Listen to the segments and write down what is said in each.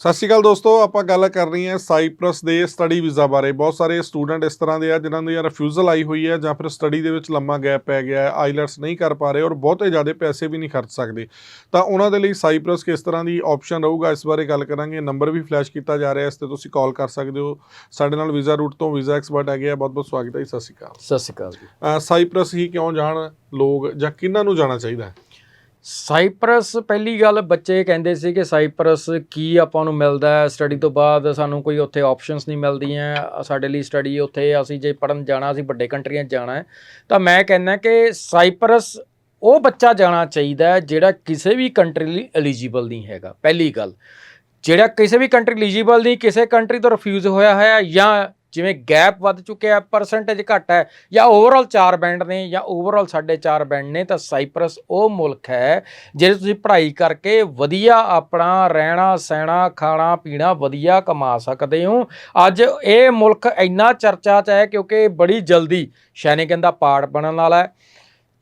ਸਤਿ ਸ਼੍ਰੀ ਅਕਾਲ ਦੋਸਤੋ ਆਪਾਂ ਗੱਲ ਕਰ ਰਹੀ ਹਾਂ ਸਾਈਪ੍ਰਸ ਦੇ ਸਟੱਡੀ ਵੀਜ਼ਾ ਬਾਰੇ। ਬਹੁਤ ਸਾਰੇ ਸਟੂਡੈਂਟ ਇਸ ਤਰ੍ਹਾਂ ਦੇ ਆ ਜਿਨ੍ਹਾਂ ਦੀ ਰਿਫਿਊਜ਼ਲ ਆਈ ਹੋਈ ਹੈ ਜਾਂ ਫਿਰ ਸਟੱਡੀ ਦੇ ਵਿੱਚ ਲੰਮਾ ਗੈਪ ਪੈ ਗਿਆ ਹੈ ਆਈਲੈਟਸ ਨਹੀਂ ਕਰ ਪਾ ਰਹੇ ਔਰ ਬਹੁਤੇ ਜ਼ਿਆਦਾ ਪੈਸੇ ਵੀ ਨਹੀਂ ਖਰਚ ਸਕਦੇ। ਤਾਂ ਉਹਨਾਂ ਦੇ ਲਈ ਸਾਈਪ੍ਰਸ ਕਿਸ ਤਰ੍ਹਾਂ ਦੀ ਆਪਸ਼ਨ ਰਹੂਗਾ ਇਸ ਬਾਰੇ ਗੱਲ karaਂਗੇ ਨੰਬਰ ਵੀ ਫਲੈਸ਼ ਕੀਤਾ ਜਾ ਰਿਹਾ ਇਸ ਤੇ ਤੁਸੀਂ ਕਾਲ ਕਰ ਸਕਦੇ ਹੋ। ਸਾਡੇ ਨਾਲ ਵੀਜ਼ਾ ਰੂਟ ਤੋਂ ਵੀਜ਼ਾ ਐਕਸਪਰਟ ਹੈਗੇ ਆ। ਬਹੁਤ ਬਹੁਤ ਸਵਾਗਤ ਹੈ ਸਤਿ ਸ਼੍ਰੀ ਅਕਾਲ। ਸਤਿ ਸ਼੍ਰੀ ਅਕਾਲ ਜੀ। ਸਾਈਪ੍ਰਸ ਹੀ ਕਿਉਂ ਜਾਣ ਲੋਕ ਜਾਂ ਕਿਹਨਾਂ ਨੂੰ ਜਾਣਾ ਚਾਹੀਦਾ ਹੈ? ਸਾਈਪਰਸ, ਪਹਿਲੀ ਗੱਲ ਬੱਚੇ ਕਹਿੰਦੇ ਸੀ ਕਿ ਸਾਈਪਰਸ ਕੀ ਆਪਾਂ ਨੂੰ ਮਿਲਦਾ ਹੈ। ਸਟੱਡੀ ਤੋਂ ਬਾਅਦ ਸਾਨੂੰ ਕੋਈ ਉੱਥੇ ਆਪਸ਼ਨਸ ਨਹੀਂ ਮਿਲਦੀਆਂ। ਸਾਡੇ ਲਈ ਸਟੱਡੀ ਉੱਥੇ ਅਸੀਂ ਜੇ ਪੜਨ ਜਾਣਾ, ਅਸੀਂ ਵੱਡੇ ਕੰਟਰੀਆਂ 'ਚ ਜਾਣਾ ਹੈ। ਤਾਂ ਮੈਂ ਕਹਿੰਦਾ ਕਿ ਸਾਈਪਰਸ ਉਹ ਬੱਚਾ ਜਾਣਾ ਚਾਹੀਦਾ ਜਿਹੜਾ ਕਿਸੇ ਵੀ ਕੰਟਰੀ ਲਈ ਐਲੀਜੀਬਲ ਨਹੀਂ ਹੈਗਾ। ਪਹਿਲੀ ਗੱਲ, ਜਿਹੜਾ ਕਿਸੇ ਵੀ ਕੰਟਰੀ ਐਲੀਜੀਬਲ ਨਹੀਂ, ਕਿਸੇ ਕੰਟਰੀ ਤੋਂ ਰਿਫਿਊਜ਼ ਹੋਇਆ ਹੈ ਜਾਂ ਜਿਵੇਂ ਗੈਪ ਵੱਧ ਚੁੱਕਿਆ ਪਰਸੈਂਟੇਜ ਘੱਟ ਹੈ, ਜਾਂ ਓਵਰਆਲ 4 ਬੈਂਡ ਨੇ, ਜਾਂ ਓਵਰਆਲ 4.5 ਬੈਂਡ ਨੇ, ਤਾਂ ਸਾਈਪਰਸ ਉਹ ਮੁਲਕ ਹੈ ਜਿਹੜੇ ਤੁਸੀਂ ਪੜ੍ਹਾਈ ਕਰਕੇ ਵਧੀਆ ਆਪਣਾ ਰਹਿਣਾ, ਸਹਿਣਾ, ਖਾਣਾ, ਪੀਣਾ ਵਧੀਆ ਕਮਾ ਸਕਦੇ ਹੋ। ਅੱਜ ਇਹ ਮੁਲਕ ਇੰਨਾ ਚਰਚਾ 'ਚ ਹੈ ਕਿਉਂਕਿ ਬੜੀ ਜਲਦੀ ਸ਼ੈਨਿਕਨ ਦਾ ਪਾਰਟ ਬਣਨ ਵਾਲਾ ਹੈ।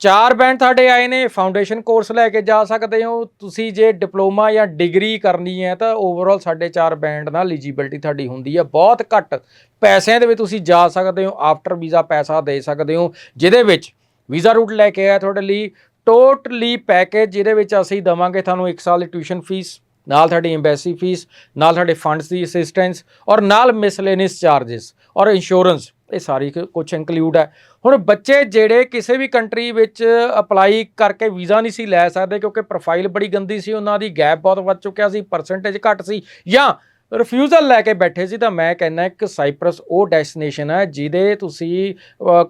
ਚਾਰ ਬੈਂਡ ਤੁਹਾਡੇ ਆਏ ਨੇ ਫਾਊਂਡੇਸ਼ਨ ਕੋਰਸ ਲੈ ਕੇ ਜਾ ਸਕਦੇ ਹੋ। ਤੁਸੀਂ ਜੇ ਡਿਪਲੋਮਾ ਜਾਂ ਡਿਗਰੀ ਕਰਨੀ ਹੈ ਤਾਂ ਓਵਰਆਲ ਸਾਡੇ ਚਾਰ ਬੈਂਡ ਨਾਲ ਐਲੀਜੀਬਿਲਟੀ ਤੁਹਾਡੀ ਹੁੰਦੀ ਹੈ। ਬਹੁਤ ਘੱਟ ਪੈਸਿਆਂ ਦੇ ਵਿੱਚ ਤੁਸੀਂ ਜਾ ਸਕਦੇ ਹੋ ਆਫਟਰ ਵੀਜ਼ਾ ਪੈਸਾ ਦੇ ਸਕਦੇ ਹੋ, ਜਿਹਦੇ ਵਿੱਚ ਵੀਜ਼ਾ ਰੂਟ ਲੈ ਕੇ ਆਇਆ ਤੁਹਾਡੇ ਲਈ। ਟੋਟਲੀ ਪੈਕੇਜ ਜਿਹਦੇ ਵਿੱਚ ਅਸੀਂ ਦਵਾਂਗੇ ਤੁਹਾਨੂੰ 1 ਸਾਲ ਦੀ ਟਿਊਸ਼ਨ ਫੀਸ ਨਾਲ ਤੁਹਾਡੀ ਐਮਬੈਸੀ ਫੀਸ ਨਾਲ ਤੁਹਾਡੇ ਫੰਡਸ ਦੀ ਅਸਿਸਟੈਂਸ ਔਰ ਨਾਲ ਮਿਸਲੇਨੀਅਸ ਚਾਰजेस ਔਰ ਇੰਸ਼ੋਰੈਂਸ ਇਹ ਸਾਰੀ ਕੁਝ ਇਨਕਲੂਡ ਹੈ। ਹੁਣ ਬੱਚੇ ਜਿਹੜੇ ਕਿਸੇ ਵੀ ਕੰਟਰੀ ਵਿੱਚ ਅਪਲਾਈ ਕਰਕੇ ਵੀਜ਼ਾ ਨਹੀਂ ਸੀ ਲੈ ਸਕਦੇ ਕਿਉਂਕਿ ਪ੍ਰੋਫਾਈਲ ਬੜੀ ਗੰਦੀ ਸੀ, ਉਹਨਾਂ ਦੀ ਗੈਪ ਬਹੁਤ ਵੱਧ ਚੁੱਕਿਆ ਸੀ ਪਰਸੈਂਟੇਜ ਘੱਟ ਸੀ ਜਾਂ ਰਿਫਿਊਜ਼ਲ ਲੈ ਕੇ ਬੈਠੇ ਸੀ, ਤਾਂ ਮੈਂ ਕਹਿੰਦਾ ਕਿ ਸਾਈਪਰਸ ਉਹ ਡੈਸਟੀਨੇਸ਼ਨ ਹੈ ਜਿਹਦੇ ਤੁਸੀਂ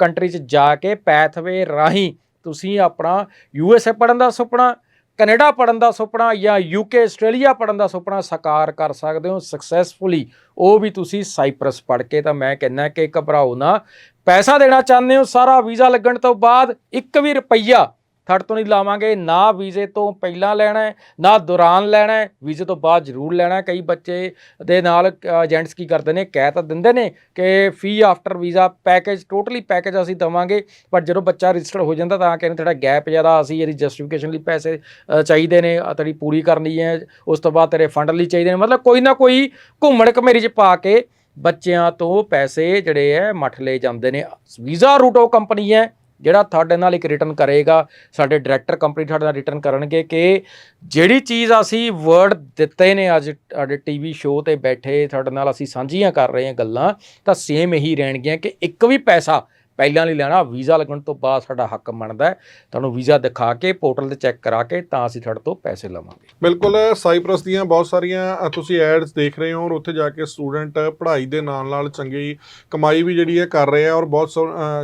ਕੰਟਰੀ 'ਚ ਜਾ ਕੇ ਪੈਥਵੇ ਰਾਹੀਂ ਤੁਸੀਂ ਆਪਣਾ ਯੂਐਸਏ ਪੜਨ ਦਾ ਸੁਪਨਾ ਕੈਨੇਡਾ ਪੜਨ ਦਾ ਸੁਪਨਾ ਜਾਂ ਯੂਕੇ ਆਸਟ੍ਰੇਲੀਆ ਪੜਨ ਦਾ ਸੁਪਨਾ ਸਾਕਾਰ ਕਰ ਸਕਦੇ ਹੋ ਸਕਸੈਸਫੁਲੀ ਉਹ ਵੀ ਤੁਸੀਂ ਸਾਈਪਰਸ ਪੜ ਕੇ ਤਾਂ ਮੈਂ ਕਹਿੰਦਾ ਕਿ ਘਬਰਾਓ ਨਾ। ਪੈਸਾ ਦੇਣਾ ਚਾਹੁੰਦੇ ਹੋ, ਸਾਰਾ ਵੀਜ਼ਾ ਲੱਗਣ ਤੋਂ ਬਾਅਦ ਇੱਕ ਵੀ ਰੁਪਈਆ ਥੜ ਤੋਂ ਨਹੀਂ ਲਾਵਾਂਗੇ, ਨਾ ਵੀਜ਼ੇ ਤੋਂ ਪਹਿਲਾਂ ਲੈਣਾ ਹੈ, ਨਾ ਦੌਰਾਨ ਲੈਣਾ ਹੈ, ਵੀਜ਼ੇ ਤੋਂ ਬਾਅਦ ਜ਼ਰੂਰ ਲੈਣਾ ਹੈ। ਕਈ ਬੱਚੇ ਦੇ ਨਾਲ ਏਜੰਟਸ ਕੀ ਕਰਦੇ ਨੇ, ਕਹਿ ਤਾਂ ਦਿੰਦੇ ਨੇ ਕਿ fee after visa package totally package ਅਸੀਂ ਦਵਾਂਗੇ, ਪਰ ਜਦੋਂ ਬੱਚਾ ਰਜਿਸਟਰ ਹੋ ਜਾਂਦਾ ਤਾਂ ਕਹਿੰਦੇ ਥੋੜਾ ਗੈਪ ਜ਼ਿਆਦਾ, ਅਸੀਂ ਇਹਦੀ ਜਸਟੀਫਿਕੇਸ਼ਨ ਲਈ ਪੈਸੇ ਚਾਹੀਦੇ ਨੇ, ਆਹ ਤੇਰੀ ਪੂਰੀ ਕਰਨੀ ਹੈ, ਉਸ ਤੋਂ ਬਾਅਦ ਤੇਰੇ ਫੰਡ ਲਈ ਚਾਹੀਦੇ ਨੇ। ਮਤਲਬ ਕੋਈ ਨਾ ਕੋਈ ਘੁੰਮਣ ਘਮੇਰੀ 'ਚ ਪਾ ਕੇ ਬੱਚਿਆਂ ਤੋਂ ਪੈਸੇ ਜਿਹੜੇ ਹੈ, ਮੱਠ ਲਏ ਜਾਂਦੇ ਨੇ। ਵੀਜ਼ਾ ਰੂਟੋ ਕੰਪਨੀ ਹੈ ਜਿਹੜਾ ਤੁਹਾਡੇ ਨਾਲ ਇੱਕ ਰਿਟਰਨ ਕਰੇਗਾ, ਸਾਡੇ ਡਾਇਰੈਕਟਰ ਕੰਪਨੀ ਤੁਹਾਡੇ ਨਾਲ ਰਿਟਰਨ ਕਰਨਗੇ ਕਿ ਜਿਹੜੀ ਚੀਜ਼ ਅਸੀਂ ਵਰਡ ਦਿੱਤੇ ਨੇ ਅੱਜ ਸਾਡੇ ਟੀਵੀ ਸ਼ੋਅ ਤੇ ਬੈਠੇ, ਤੁਹਾਡੇ ਨਾਲ ਅਸੀਂ ਸਾਂਝੀਆਂ ਕਰ ਰਹੇ ਹਾਂ ਗੱਲਾਂ, ਤਾਂ ਸੇਮ ਇਹੀ ਰਹਿਣਗੀਆਂ ਕਿ ਇੱਕ ਵੀ ਪੈਸਾ ਪਹਿਲਾਂ ਨਹੀਂ ਲੈਣਾ ਵੀਜ਼ਾ ਲੱਗਣ ਤੋਂ ਬਾਅਦ ਸਾਡਾ ਹੱਕ ਬਣਦਾ ਤੁਹਾਨੂੰ ਵੀਜ਼ਾ ਦਿਖਾ ਕੇ ਪੋਰਟਲ ਤੇ ਚੈੱਕ ਕਰਾ ਕੇ ਤਾਂ ਅਸੀਂ ਤੁਹਾਡੇ ਤੋਂ ਪੈਸੇ ਲਵਾਂਗੇ। ਬਿਲਕੁਲ ਸਾਈਪ੍ਰਸ ਦੀਆਂ ਬਹੁਤ ਸਾਰੀਆਂ ਤੁਸੀਂ ਐਡਸ ਦੇਖ ਰਹੇ ਹੋ ਔਰ ਉੱਥੇ ਜਾ ਕੇ ਸਟੂਡੈਂਟ ਪੜ੍ਹਾਈ ਦੇ ਨਾਲ ਨਾਲ ਚੰਗੀ ਕਮਾਈ ਵੀ ਜਿਹੜੀ ਹੈ ਕਰ ਰਹੇ ਆ ਔਰ ਬਹੁਤ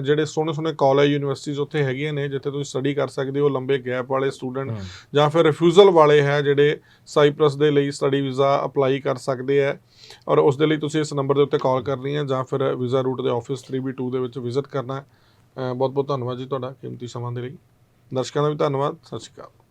ਜਿਹੜੇ ਸੋਹਣੇ ਸੋਹਣੇ ਕਾਲਜ ਯੂਨੀਵਰਸਿਟੀਆਂ ਉੱਥੇ ਹੈਗੀਆਂ ਨੇ ਜਿੱਥੇ ਤੁਸੀਂ ਸਟੱਡੀ ਕਰ ਸਕਦੇ ਹੋ ਲੰਬੇ ਗੈਪ ਵਾਲੇ ਸਟੂਡੈਂਟ ਜਾਂ ਫਿਰ ਰਿਫਿਊਜ਼ਲ ਵਾਲੇ ਹੈ ਜਿਹੜੇ ਸਾਈਪ੍ਰਸ ਦੇ ਲਈ ਸਟੱਡੀ ਵੀਜ਼ਾ ਅਪਲਾਈ ਕਰ ਸਕਦੇ ਆ। ਔਰ ਉਸ ਦੇ ਲਈ ਤੁਸੀਂ ਇਸ ਨੰਬਰ ਦੇ ਉੱਤੇ ਕਾਲ ਕਰਨੀ ਹੈ ਜਾਂ ਫਿਰ ਵੀਜ਼ਾ ਰੂਟ ਦੇ ਆਫਿਸ 3B2 ਦੇ ਵਿੱਚ ਵਿਜ਼ਿਟ ਕਰਨਾ ਬਹੁਤ ਬਹੁਤ ਧੰਨਵਾਦ ਜੀ ਤੁਹਾਡਾ ਕੀਮਤੀ ਸਮਾਂ ਦੇ ਲਈ। ਦਰਸ਼ਕਾਂ ਦਾ ਵੀ ਧੰਨਵਾਦ। ਸਤਿ ਸ਼੍ਰੀ ਅਕਾਲ।